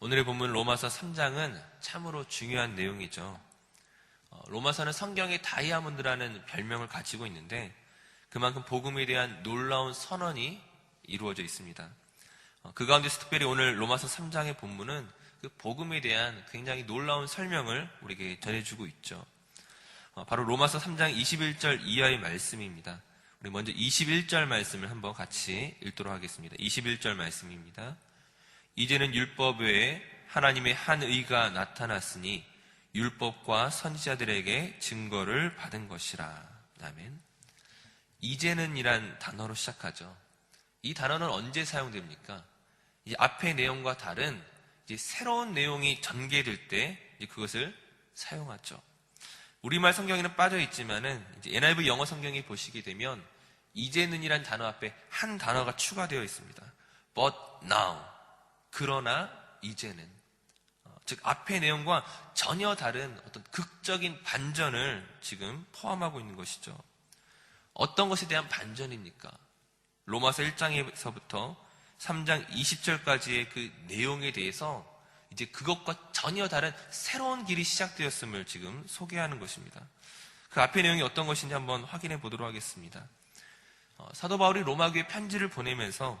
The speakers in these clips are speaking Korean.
오늘의 본문 로마서 3장은 참으로 중요한 내용이죠. 어, 로마서는 성경의 다이아몬드라는 별명을 가지고 있는데 그만큼 복음에 대한 놀라운 선언이 이루어져 있습니다. 어, 그 가운데서 특별히 오늘 로마서 3장의 본문은 그 복음에 대한 굉장히 놀라운 설명을 우리에게 전해주고 있죠. 어, 바로 로마서 3장 21절 이하의 말씀입니다. 우리 먼저 21절 말씀을 한번 같이 읽도록 하겠습니다. 21절 말씀입니다. 이제는 율법 외에 하나님의 한 의가 나타났으니 율법과 선지자들에게 증거를 받은 것이라. 아멘. 이제는이란 단어로 시작하죠. 이 단어는 언제 사용됩니까? 이 앞의 내용과 다른 새로운 내용이 전개될 때 그것을 사용하죠. 우리말 성경에는 빠져 있지만은 NIV 영어 성경이 보시게 되면 이제는이란 단어 앞에 한 단어가 추가되어 있습니다. But now. 그러나 이제는. 어, 즉 앞의 내용과 전혀 다른 어떤 극적인 반전을 지금 포함하고 있는 것이죠. 어떤 것에 대한 반전입니까? 로마서 1장에서부터 3장 20절까지의 그 내용에 대해서 이제 그것과 전혀 다른 새로운 길이 시작되었음을 지금 소개하는 것입니다. 그 앞의 내용이 어떤 것인지 한번 확인해 보도록 하겠습니다. 어, 사도 바울이 로마교에 편지를 보내면서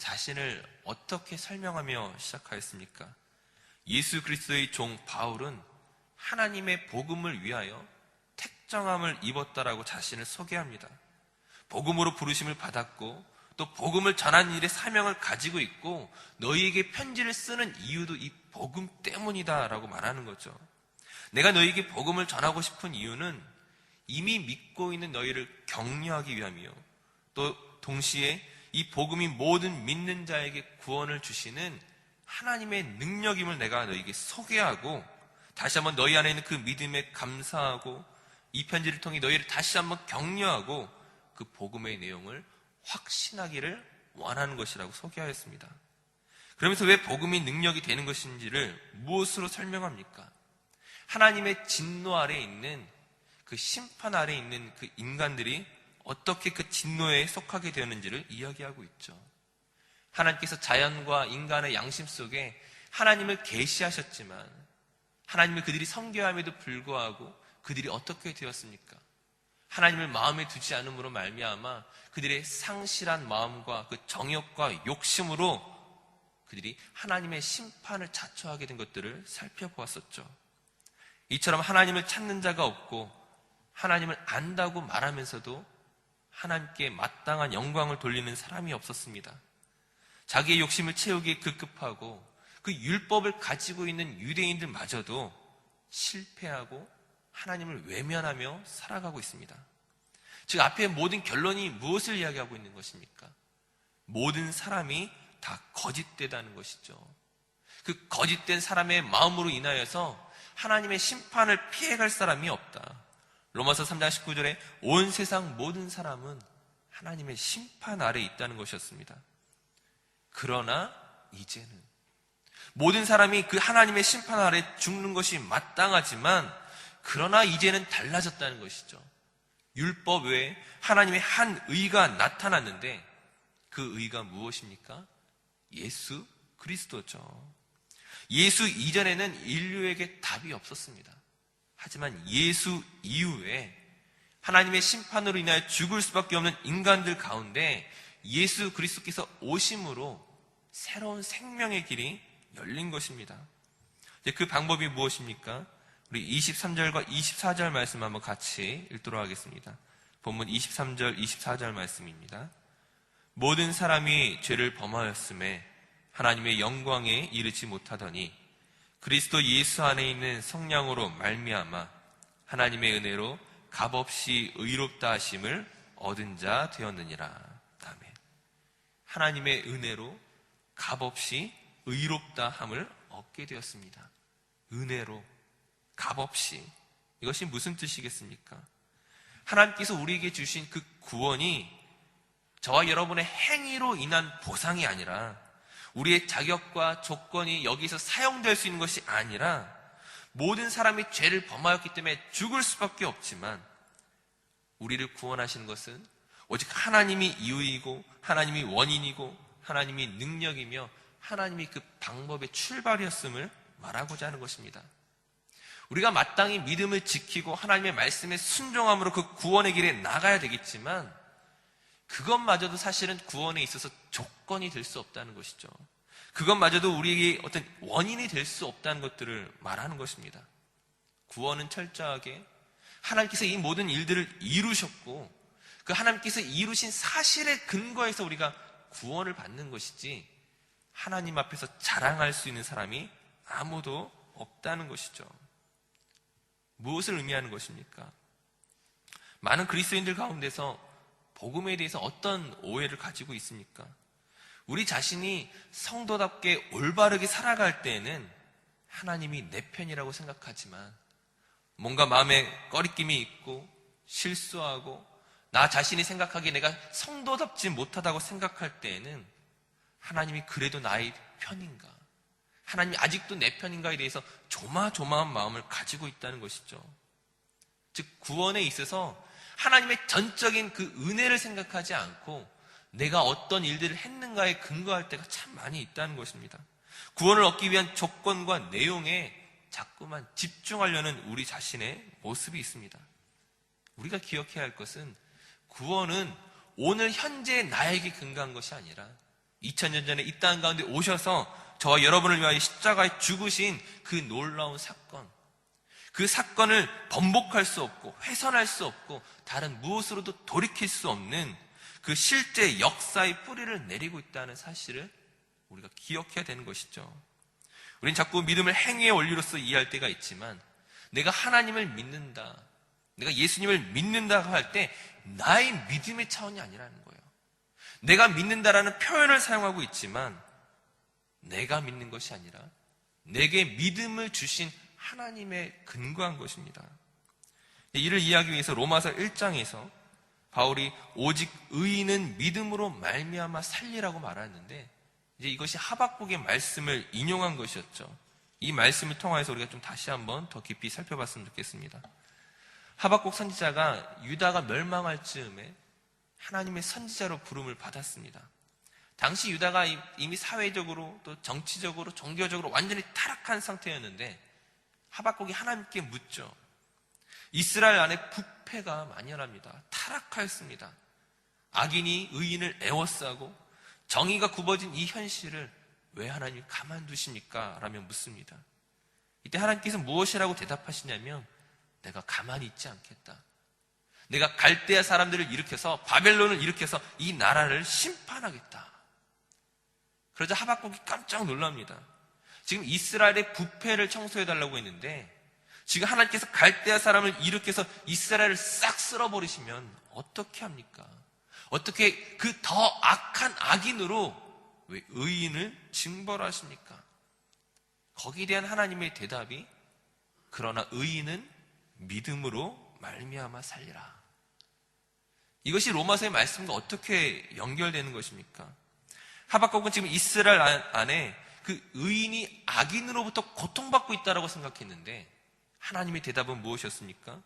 자신을 어떻게 설명하며 시작하였습니까? 예수 그리스도의 종 바울은 하나님의 복음을 위하여 택정함을 입었다라고 자신을 소개합니다. 복음으로 부르심을 받았고 또 복음을 전하는 일에 사명을 가지고 있고 너희에게 편지를 쓰는 이유도 이 복음 때문이다라고 말하는 거죠. 내가 너희에게 복음을 전하고 싶은 이유는 이미 믿고 있는 너희를 격려하기 위함이요. 또 동시에 이 복음이 모든 믿는 자에게 구원을 주시는 하나님의 능력임을 내가 너희에게 소개하고 다시 한번 너희 안에 있는 그 믿음에 감사하고 이 편지를 통해 너희를 다시 한번 격려하고 그 복음의 내용을 확신하기를 원하는 것이라고 소개하였습니다. 그러면서 왜 복음이 능력이 되는 것인지를 무엇으로 설명합니까? 하나님의 진노 아래 있는 그 심판 아래 있는 그 인간들이 어떻게 그 진노에 속하게 되었는지를 이야기하고 있죠. 하나님께서 자연과 인간의 양심 속에 하나님을 계시하셨지만 하나님을 그들이 성교함에도 불구하고 그들이 어떻게 되었습니까? 하나님을 마음에 두지 않음으로 말미암아 그들의 상실한 마음과 그 정욕과 욕심으로 그들이 하나님의 심판을 자초하게 된 것들을 살펴보았었죠. 이처럼 하나님을 찾는 자가 없고 하나님을 안다고 말하면서도 하나님께 마땅한 영광을 돌리는 사람이 없었습니다. 자기의 욕심을 채우기에 급급하고 그 율법을 가지고 있는 유대인들마저도 실패하고 하나님을 외면하며 살아가고 있습니다. 즉, 앞에 모든 결론이 무엇을 이야기하고 있는 것입니까? 모든 사람이 다 거짓되다는 것이죠. 그 거짓된 사람의 마음으로 인하여서 하나님의 심판을 피해갈 사람이 없다. 로마서 3장 19절에 온 세상 모든 사람은 하나님의 심판 아래 있다는 것이었습니다. 그러나 이제는 모든 사람이 그 하나님의 심판 아래 죽는 것이 마땅하지만 그러나 이제는 달라졌다는 것이죠. 율법 외에 하나님의 한 의가 나타났는데 그 의가 무엇입니까? 예수 그리스도죠. 예수 이전에는 인류에게 답이 없었습니다. 하지만 예수 이후에 하나님의 심판으로 인하여 죽을 수밖에 없는 인간들 가운데 예수 그리스도께서 오심으로 새로운 생명의 길이 열린 것입니다. 그 방법이 무엇입니까? 우리 23절과 24절 말씀 한번 같이 읽도록 하겠습니다. 본문 23절, 24절 말씀입니다. 모든 사람이 죄를 범하였음에 하나님의 영광에 이르지 못하더니 그리스도 예수 안에 있는 성령으로 말미암아 하나님의 은혜로 값없이 의롭다 하심을 얻은 자 되었느니라. 아멘. 하나님의 은혜로 값없이 의롭다 함을 얻게 되었습니다. 은혜로 값없이. 이것이 무슨 뜻이겠습니까? 하나님께서 우리에게 주신 그 구원이 저와 여러분의 행위로 인한 보상이 아니라 우리의 자격과 조건이 여기서 사용될 수 있는 것이 아니라 모든 사람이 죄를 범하였기 때문에 죽을 수밖에 없지만 우리를 구원하시는 것은 오직 하나님이 이유이고 하나님이 원인이고 하나님이 능력이며 하나님이 그 방법의 출발이었음을 말하고자 하는 것입니다. 우리가 마땅히 믿음을 지키고 하나님의 말씀에 순종함으로 그 구원의 길에 나가야 되겠지만 그것마저도 사실은 구원에 있어서 조건이 될 수 없다는 것이죠. 그것마저도 우리에게 어떤 원인이 될 수 없다는 것들을 말하는 것입니다. 구원은 철저하게 하나님께서 이 모든 일들을 이루셨고 그 하나님께서 이루신 사실에 근거해서 우리가 구원을 받는 것이지 하나님 앞에서 자랑할 수 있는 사람이 아무도 없다는 것이죠. 무엇을 의미하는 것입니까? 많은 그리스도인들 가운데서 복음에 대해서 어떤 오해를 가지고 있습니까? 우리 자신이 성도답게 올바르게 살아갈 때에는 하나님이 내 편이라고 생각하지만 뭔가 마음에 꺼리낌이 있고 실수하고 나 자신이 생각하기에 내가 성도답지 못하다고 생각할 때에는 하나님이 그래도 나의 편인가? 하나님이 아직도 내 편인가에 대해서 조마조마한 마음을 가지고 있다는 것이죠. 즉, 구원에 있어서 하나님의 전적인 그 은혜를 생각하지 않고 내가 어떤 일들을 했는가에 근거할 때가 참 많이 있다는 것입니다. 구원을 얻기 위한 조건과 내용에 자꾸만 집중하려는 우리 자신의 모습이 있습니다. 우리가 기억해야 할 것은 구원은 오늘 현재 나에게 근거한 것이 아니라 2000년 전에 이 땅 가운데 오셔서 저와 여러분을 위하여 십자가에 죽으신 그 놀라운 사건. 그 사건을 번복할 수 없고 훼손할 수 없고 다른 무엇으로도 돌이킬 수 없는 그 실제 역사의 뿌리를 내리고 있다는 사실을 우리가 기억해야 되는 것이죠. 우린 자꾸 믿음을 행위의 원리로서 이해할 때가 있지만 내가 하나님을 믿는다. 내가 예수님을 믿는다고 할 때 나의 믿음의 차원이 아니라는 거예요. 내가 믿는다라는 표현을 사용하고 있지만 내가 믿는 것이 아니라 내게 믿음을 주신 하나님의 근거한 것입니다. 이를 이해하기 위해서 로마서 1장에서 바울이 오직 의인은 믿음으로 말미암아 살리라고 말하는데 이제 이것이 하박국의 말씀을 인용한 것이었죠. 이 말씀을 통하여서 우리가 좀 다시 한번 더 깊이 살펴봤으면 좋겠습니다. 하박국 선지자가 유다가 멸망할 즈음에 하나님의 선지자로 부름을 받았습니다. 당시 유다가 이미 사회적으로 또 정치적으로 종교적으로 완전히 타락한 상태였는데 하박국이 하나님께 묻죠. 이스라엘 안에 부패가 만연합니다. 타락하였습니다. 악인이 의인을 애워싸고 정의가 굽어진 이 현실을 왜 하나님 가만두십니까? 라며 묻습니다. 이때 하나님께서 무엇이라고 대답하시냐면 내가 가만히 있지 않겠다. 내가 갈대아 사람들을 일으켜서 바벨론을 일으켜서 이 나라를 심판하겠다. 그러자 하박국이 깜짝 놀랍니다. 지금 이스라엘의 부패를 청소해달라고 했는데 지금 하나님께서 갈대아 사람을 일으켜서 이스라엘을 싹 쓸어버리시면 어떻게 합니까? 어떻게 그 더 악한 악인으로 왜 의인을 징벌하십니까? 거기에 대한 하나님의 대답이 그러나 의인은 믿음으로 말미암아 살리라. 이것이 로마서의 말씀과 어떻게 연결되는 것입니까? 하박국은 지금 이스라엘 안에 그 의인이 악인으로부터 고통받고 있다라고 생각했는데 하나님의 대답은 무엇이었습니까?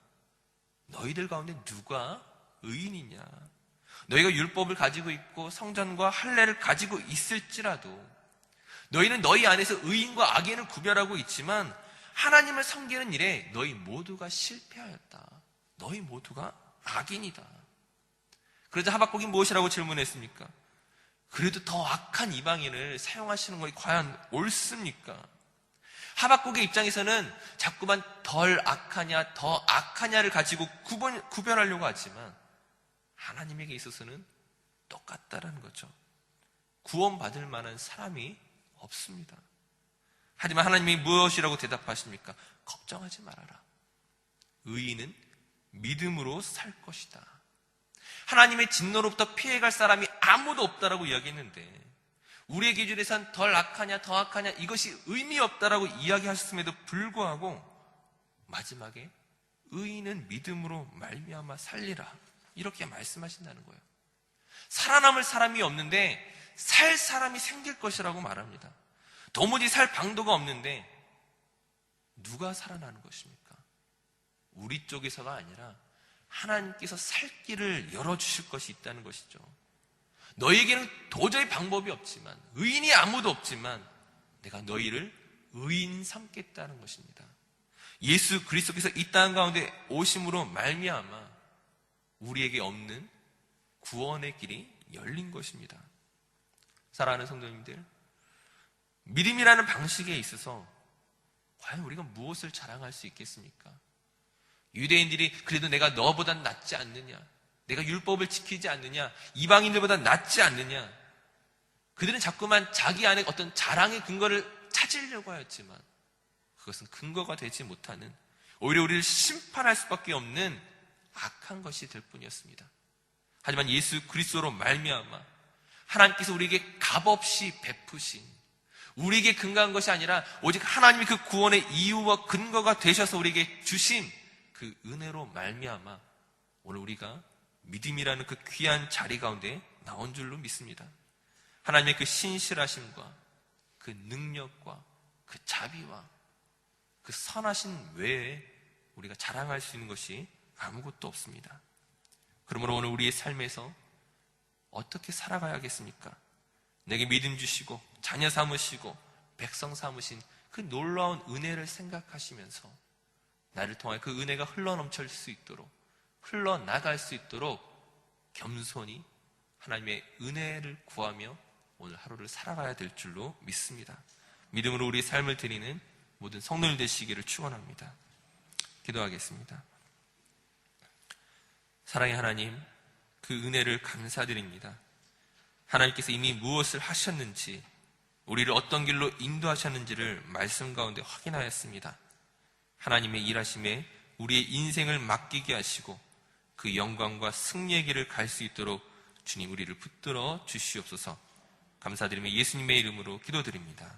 너희들 가운데 누가 의인이냐? 너희가 율법을 가지고 있고 성전과 할례를 가지고 있을지라도 너희는 너희 안에서 의인과 악인을 구별하고 있지만 하나님을 섬기는 일에 너희 모두가 실패하였다. 너희 모두가 악인이다. 그러자 하박국이 무엇이라고 질문했습니까? 그래도 더 악한 이방인을 사용하시는 것이 과연 옳습니까? 하박국의 입장에서는 자꾸만 덜 악하냐, 더 악하냐를 가지고 구분, 구별하려고 하지만 하나님에게 있어서는 똑같다라는 거죠. 구원받을 만한 사람이 없습니다. 하지만 하나님이 무엇이라고 대답하십니까? 걱정하지 말아라. 의인은 믿음으로 살 것이다. 하나님의 진노로부터 피해갈 사람이 아무도 없다라고 이야기했는데 우리의 기준에선 덜 악하냐 더 악하냐 이것이 의미 없다라고 이야기하셨음에도 불구하고 마지막에 의인은 믿음으로 말미암아 살리라 이렇게 말씀하신다는 거예요. 살아남을 사람이 없는데 살 사람이 생길 것이라고 말합니다. 도무지 살 방도가 없는데 누가 살아나는 것입니까? 우리 쪽에서가 아니라 하나님께서 살 길을 열어주실 것이 있다는 것이죠. 너희에게는 도저히 방법이 없지만, 의인이 아무도 없지만, 내가 너희를 의인 삼겠다는 것입니다. 예수 그리스도께서 이 땅 가운데 오심으로 말미암아 우리에게 없는 구원의 길이 열린 것입니다. 사랑하는 성도님들, 믿음이라는 방식에 있어서 과연 우리가 무엇을 자랑할 수 있겠습니까? 유대인들이 그래도 내가 너보단 낫지 않느냐? 내가 율법을 지키지 않느냐? 이방인들보다 낫지 않느냐? 그들은 자꾸만 자기 안에 어떤 자랑의 근거를 찾으려고 하였지만 그것은 근거가 되지 못하는 오히려 우리를 심판할 수밖에 없는 악한 것이 될 뿐이었습니다. 하지만 예수 그리스도로 말미암아 하나님께서 우리에게 값없이 베푸신 우리에게 근거한 것이 아니라 오직 하나님이 그 구원의 이유와 근거가 되셔서 우리에게 주신 그 은혜로 말미암아 오늘 우리가 믿음이라는 그 귀한 자리 가운데 나온 줄로 믿습니다. 하나님의 그 신실하심과 그 능력과 그 자비와 그 선하신 외에 우리가 자랑할 수 있는 것이 아무것도 없습니다. 그러므로 오늘 우리의 삶에서 어떻게 살아가야겠습니까? 내게 믿음 주시고 자녀 삼으시고 백성 삼으신 그 놀라운 은혜를 생각하시면서 나를 통해 그 은혜가 흘러넘칠 수 있도록 흘러나갈 수 있도록 겸손히 하나님의 은혜를 구하며 오늘 하루를 살아가야 될 줄로 믿습니다. 믿음으로 우리 삶을 드리는 모든 성도들 되시기를 축원합니다. 기도하겠습니다. 사랑의 하나님, 그 은혜를 감사드립니다. 하나님께서 이미 무엇을 하셨는지, 우리를 어떤 길로 인도하셨는지를 말씀 가운데 확인하였습니다. 하나님의 일하심에 우리의 인생을 맡기게 하시고 그 영광과 승리의 길을 갈 수 있도록 주님 우리를 붙들어 주시옵소서 감사드리며 예수님의 이름으로 기도드립니다.